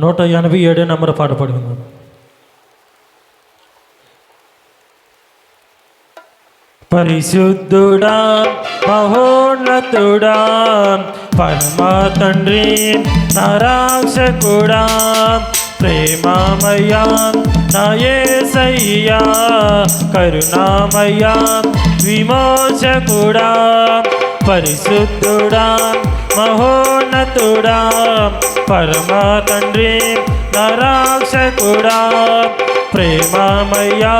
నూట ఎనభై ఏడు నెంబర్ పాట పడుకుందాం. పరిశుద్ధుడా మహోన్నతుడా పరమా తండ్రి నరాక్షకుడా ప్రేమామయ్యా నయేసయ్యా కరుణామయ్యా విమోచకుడా పరిశుద్ధుడా మహోన్నతుడా పరమా తండ్రి నరాక్షకుడా ప్రేమామయ్యా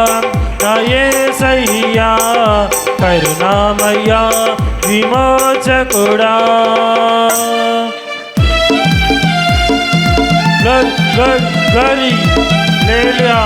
నా యేసయ్యా కరుణామయ్యా విమోచకుడా గర్ గర్ గరి లేలియా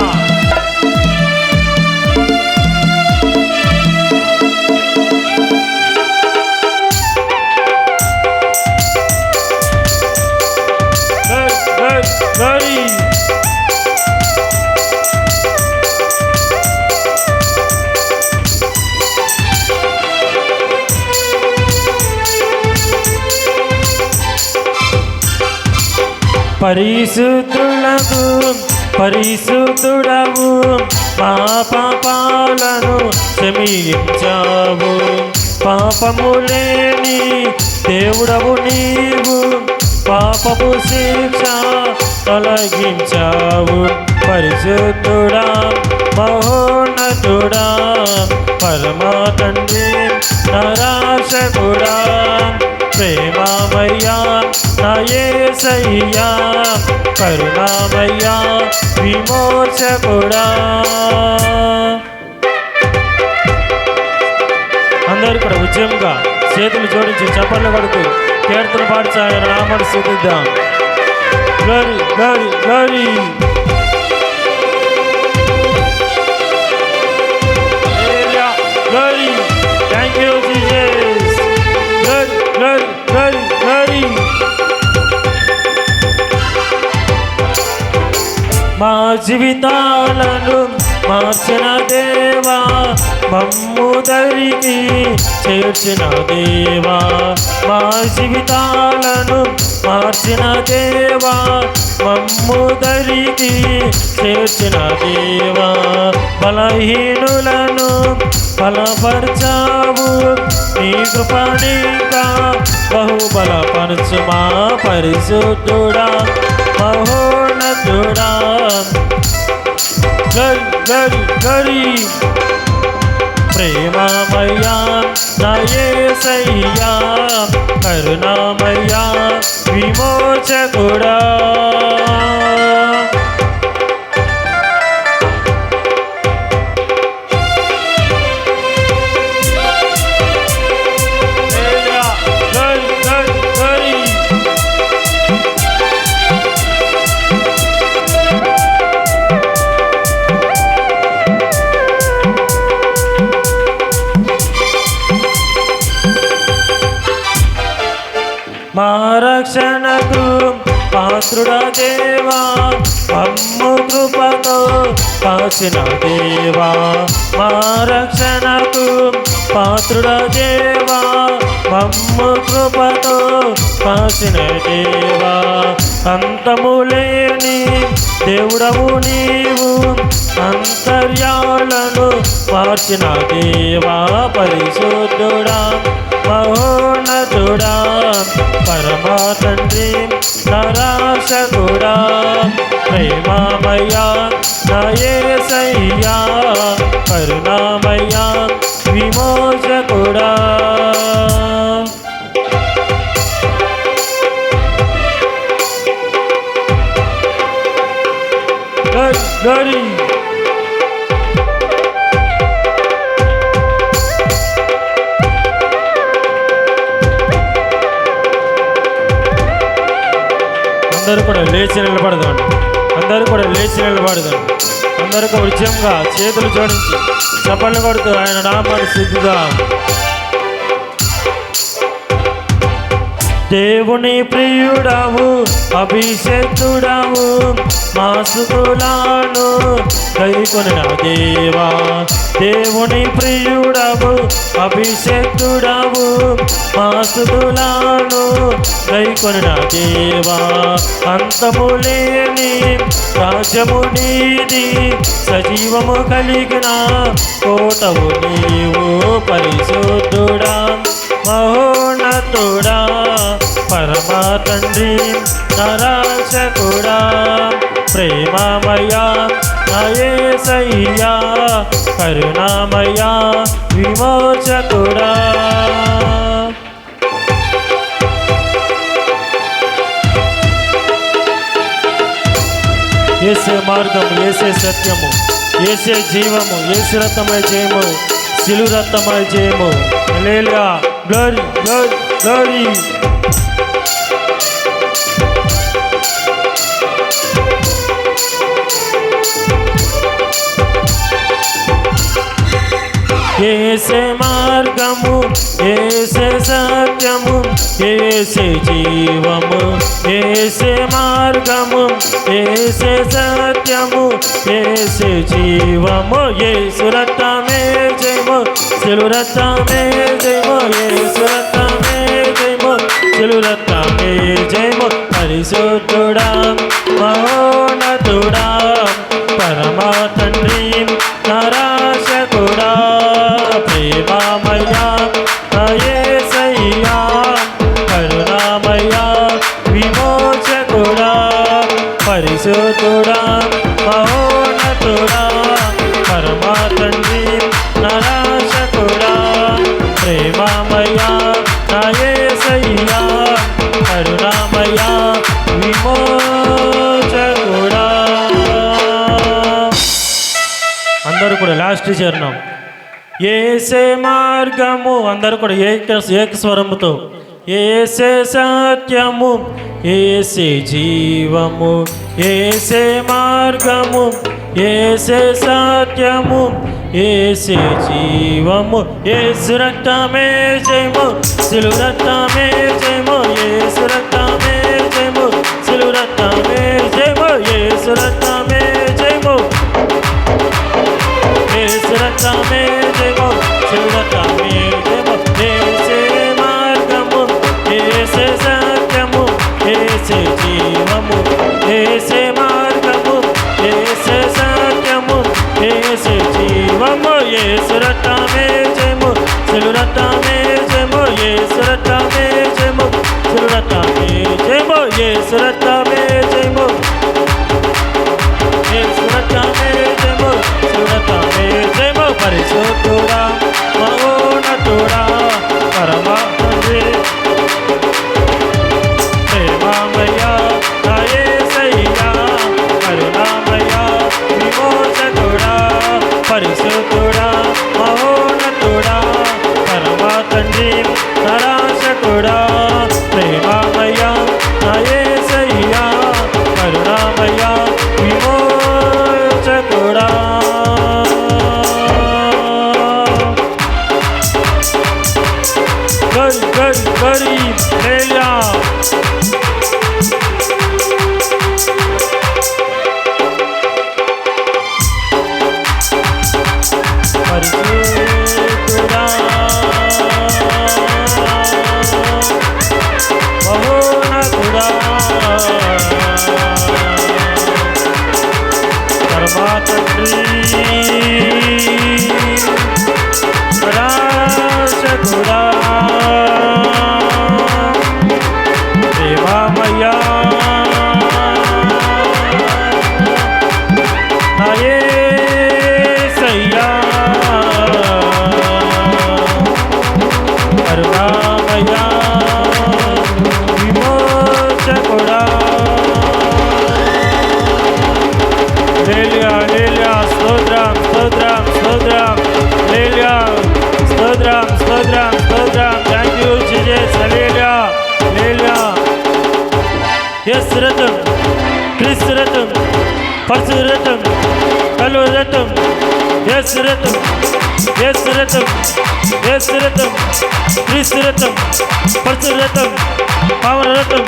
పరిశుద్ధులకు పరిశుద్ధుడవు మా పాపాలను క్షమించావు. పాపము లేని దేవుడవు నీవు. పాపపు శిక్ష తొలగించావు. పరిశుద్ధుడా మహోన్నతుడా పరమా తండ్రి నరాశకుడా ప్రేమామయ్యా నయేసయ్యా కరుణామయ్యా విమోచకుడా. అందరు కూడా ఉద్యమంగా చేతులు జోడించి చప్పట్లు కొడుకు కీర్తన పాడుచు ఆయన నామని స్థుతిద్దాం glory glory glory thank you Jesus glory glory glory మా జీవితాలను మార్చిన దేవా మమ్ము దరికి చేర్చిన దేవా మా జీవితాలను మార్చిన దేవా మమ్ము దరికి చేర్చిన దేవా బలహీనులను బలపరచావు. నీ కృపణిగా బహుబలపరచు మా పరిశుద్ధుడా మహోన్నతుడా. గరి గరి గరి ప్రేమమయ్యా నా యేసయ్యా కరుణామయ్యా విమోచకుడా గరి పాత్రుడా దేవా అమ్ము కృపతో కాచిన దేవా మా రక్షణకు పాత్రుడా దేవా మమ్ము కృపతో కాచిన దేవా. అంతము లేని దేవుడవు నీవు అంతర్యాలను మార్చిన దేవా పరిశుద్ధుడా. పరమా తండ్రి నరాశకుడా ప్రేమామయ్యా నయేసయ్యా కరుణామయ్యా విమోచకుడా గరి అందరూ కూడా లేచి నిలబడదాం. అందరూ కూడా లేచి నిలబడదాం. అందరూ కూడా విజయంగా చేతులు జోడించి చప్పట్లు కొడుతూ ఆయన నామాన్ని సిద్ధుగా దేవుని ప్రియుడవు అభిషేక్తుడవు మాసుకులాను. గైకొనిన దేవా దేవుని ప్రియుడవు అభిషేక్తుడవు మాసుకులాను. గైకొనిన దేవా అంతము లేని రాజ్యము నీది సజీవము కలిగిన కోటవు నీవు పరిశుద్ధుడా. మహోన్నతుడా పరమా తండ్రి నరాశకుడా. ప్రేమమయా నయేసయ్యా కరుణామయా విమోచకుడా. ఏసే మార్గము ఏసే సత్యము ఏసే జీవము ఏసు రక్తమై జయము సిలు రక్తమై జయము హల్లెలూయా గ్లోరీ గ్లోరీ గ్లోరీ ఏసే మార్గము ఏసే సత్యము ఏసే జీవము ఏసే మార్గము ఏసే సత్యము ఏసే జీవము ఏసు రక్తమే జయము సిలు రక్తమే జయము ఏసు రక్తమే పరిశుద్ధుడా మహోన్నతుడా పరమా లాస్ట్ చరణం ఏసే మార్గము అందరూ కూడా ఏక ఏకస్వరముతో ఏసే సత్యము ఏసే జీవము. ఏసే మార్గము ఏసే సత్యము. ఏసే జీవము ఏసు రక్తమే జయము. సిలు రక్తమే జయము ఏసు రక్తమే జయము. సిలు రక్తమే జయము ఏసు రక్తమే ఏసురక్తమే జయము శివరక్తమే జయము ఏసే మార్గము ఏసే సత్యము ఏసే జీవము. ఏసే మార్గము ఏసే సత్యము ఏసే జీవము. ఏసురక్తమే జయము శివరక్తమే జయము. ఏసురక్తమే జయము శివరక్తమే జయము ఏసురక్తమే జయము పరిశుద్ధుడా మహోన్నతుడా పరమా తండ్రి నరాశకుడా ప్రేమమయ్యా నయేసయ్యా కరుణామయ్యా విమోచకుడా. గరి గరి గరి లేలియా పరమా இயேசு ரத்தம் கிறிஸ்து ரத்தம் பரிசு ரத்தம் கல்வ ரத்தம் இயேசு ரத்தம் இயேசு ரத்தம் இயேசு ரத்தம் கிறிஸ்து ரத்தம் பரிசு ரத்தம் பாவன ரத்தம்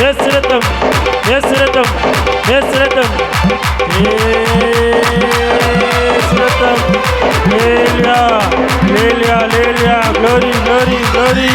இயேசு ரத்தம் இயேசு ரத்தம் இயேசு ரத்தம் இயேசு ரத்தம் லேலியா லேலியா லேலியா க்ளோரி க்ளோரி க்ளோரி